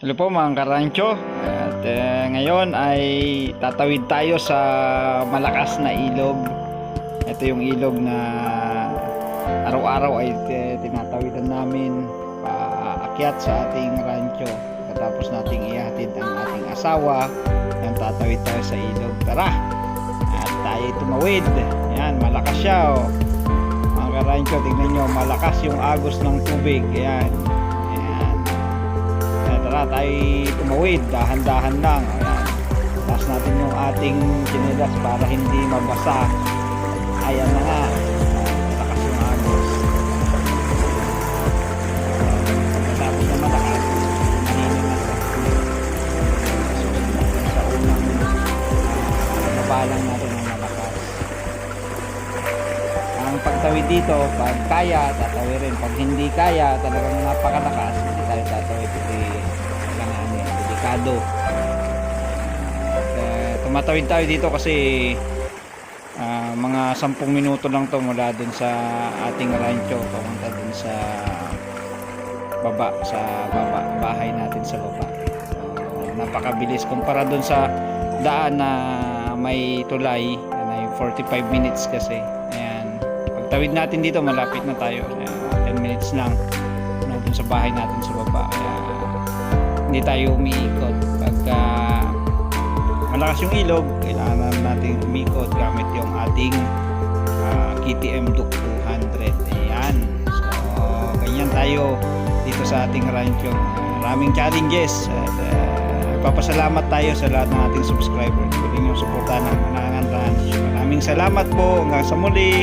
Hello po mga karancho. At eh, ngayon ay tatawid tayo sa malakas na ilog. Ito yung ilog na araw-araw ay eh, tinatawidan namin paakyat sa ating rancho. Katapos nating ihatid ang ating asawa Yan tatawid tayo sa ilog. Tara! At tayo tumawid. Yan, malakas siya oh. Mga karancho, tingnan nyo Malakas yung agos ng tubig. Yan tayo tumawid, dahan-dahan lang. Ayan. Taas natin yung ating chinelas para hindi mabasa. Ayan na nga. Malakas yung agos. Pagkatapos na malakas, sa unang nabalang natin ng malakas. Ang pagtawid dito, pag kaya, tatawirin. Pag hindi kaya, talagang napakalakas, hindi tayo tatawid. Eh, delikado. Eh, tumatawid tayo dito kasi ah, mga 10 minuto lang to mula dun sa ating rancho papunta dun sa baba sa baba bahay natin sa baba. So, napakabilis. Kumpara dun sa daan na may tulay na yung 45 minutes kasi. Ayan. Pagtawid natin dito malapit na tayo. Ayan, 10 minutes lang na dun sa bahay natin sa baba. Kaya hindi tayo umiikot. Pagka malakas yung ilog kailangan natin umikot gamit yung ating ah, KTM Duke 200 ayan. So ganyan tayo dito sa ating rancho. Maraming challenges at uh, papasalamat tayo sa lahat ng ating subscribers. Pwede nyo suportahan ng Manangan Ranch maraming salamat po. Hanggang sa muli